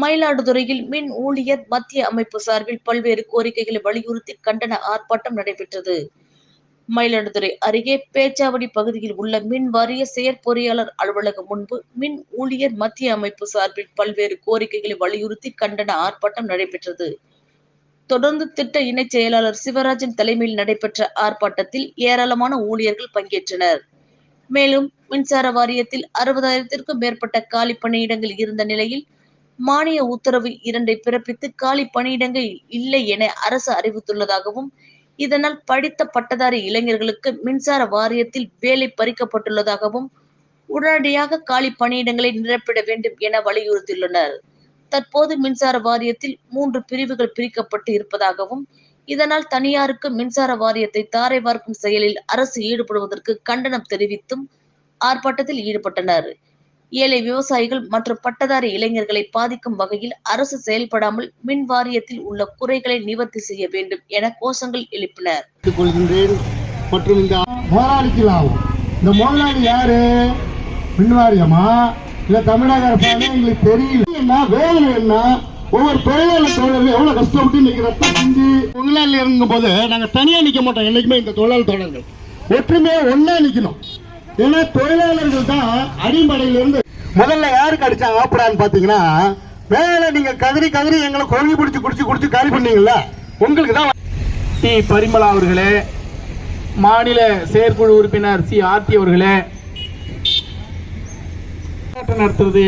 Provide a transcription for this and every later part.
மயிலாடுதுறையில் மின் ஊழியர் மத்திய அமைப்பு சார்பில் பல்வேறு கோரிக்கைகளை வலியுறுத்தி கண்டன ஆர்ப்பாட்டம் நடைபெற்றது. மயிலாடுதுறை அருகே பேச்சாவடி பகுதியில் உள்ள மின் வாரிய செயற்பொறியாளர் அலுவலகம் முன்பு மின் ஊழியர் மத்திய அமைப்பு சார்பில் பல்வேறு கோரிக்கைகளை வலியுறுத்தி கண்டன ஆர்ப்பாட்டம் நடைபெற்றது. தொடர்ந்து திட்ட இணைச் செயலாளர் சிவராஜன் தலைமையில் நடைபெற்ற ஆர்ப்பாட்டத்தில் ஏராளமான ஊழியர்கள் பங்கேற்றனர். மேலும் மின்சார வாரியத்தில் அறுபதாயிரத்திற்கும் மேற்பட்ட காலி பணியிடங்கள் இருந்த நிலையில் மானிய உத்தரவு இரண்டை பிறப்பித்து காலி பணியிடங்கள் இல்லை என அரசு அறிவித்துள்ளதாகவும் இதனால் படித்த பட்டதாரி இளைஞர்களுக்கு மின்சார வாரியத்தில் வேலை பறிக்கப்பட்டுள்ளதாகவும் உடனடியாக காலி பணியிடங்களை நிரப்பிட வேண்டும் என வலியுறுத்தியுள்ளனர். தற்போது மின்சார வாரியத்தில் மூன்று பிரிவுகள் பிரிக்கப்பட்டு இருப்பதாகவும் இதனால் தனியாருக்கு மின்சார வாரியத்தை தாரை பார்க்கும் செயலில் அரசு ஈடுபடுவதற்கு கண்டனம் தெரிவித்தும் ஆர்ப்பாட்டத்தில் ஈடுபட்டனர். ஏழை விவசாயிகள் மற்றும் பட்டதாரி இளைஞர்களை பாதிக்கும் வகையில் அரசு செயல்படாமல் மின் வாரியத்தில் உள்ள குறைகளை நிவர்த்தி செய்ய வேண்டும் என கோஷங்கள் எழுப்பினர். மற்றும் இந்த முதலாளிக்கு லாபம். இந்த முதலாளி யாரு? மின்வாரியமா இல்ல தமிழக அரசாங்க எங்களுக்கு தெரியல. என்ன? வேலை என்ன? ஒவ்வொரு தொழிலாளர் தோழர்கள் எவ்வளவு கஷ்டப்பட்டு இன்னைக்கு ரத்தம் செஞ்சு தொழிலாளி இறங்கும் போது நாங்க தனியா நிக்க மாட்டோம். என்னைக்குமே இந்த தொழிலாளர் தோழர்கள். ஒற்றுமையா ஒன்னா நிக்கணும். ஏன்னா தொழிலாளர்கள் தான் அடிப்படையிலிருந்து முதல்ல யாருக்கு அடிச்சாங்க ஆப்படான்னு பாத்தீங்கன்னா மேல நீங்க கதறி கதறி எங்களை கொழுங்கி பிடிச்சு குடிச்சு குடிச்சு காலி பண்ணீங்கல்ல? உங்களுக்கு தான் டி பரிமளா அவர்களே மாநில செயற்குழு உறுப்பினர் சி. ஆர்த்தி அவர்களே. போராட்டம் நடத்துறது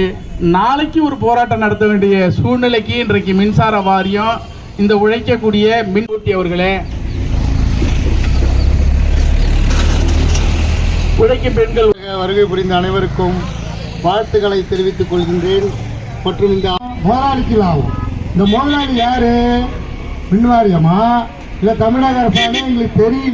நாளைக்கு ஒரு போராட்டம் நடத்த வேண்டிய சூழ்நிலைக்கு இன்றைக்கு மின்சார வாரியம் இந்த உழைக்கக்கூடிய மின்கூட்டி அவர்களே. உழைக்கும் பெண்கள் வருகை புரிந்த அனைவருக்கும் வாழ்த்துக்களை தெரிவித்துக் கொள்கின்றேன். மற்றும் இந்த முதலாளிக்கு லாபம் இந்த முதலாளி யாரு? மின்வாரியமா இல்ல தமிழக அரசாங்கம் எங்களுக்கு தெரியல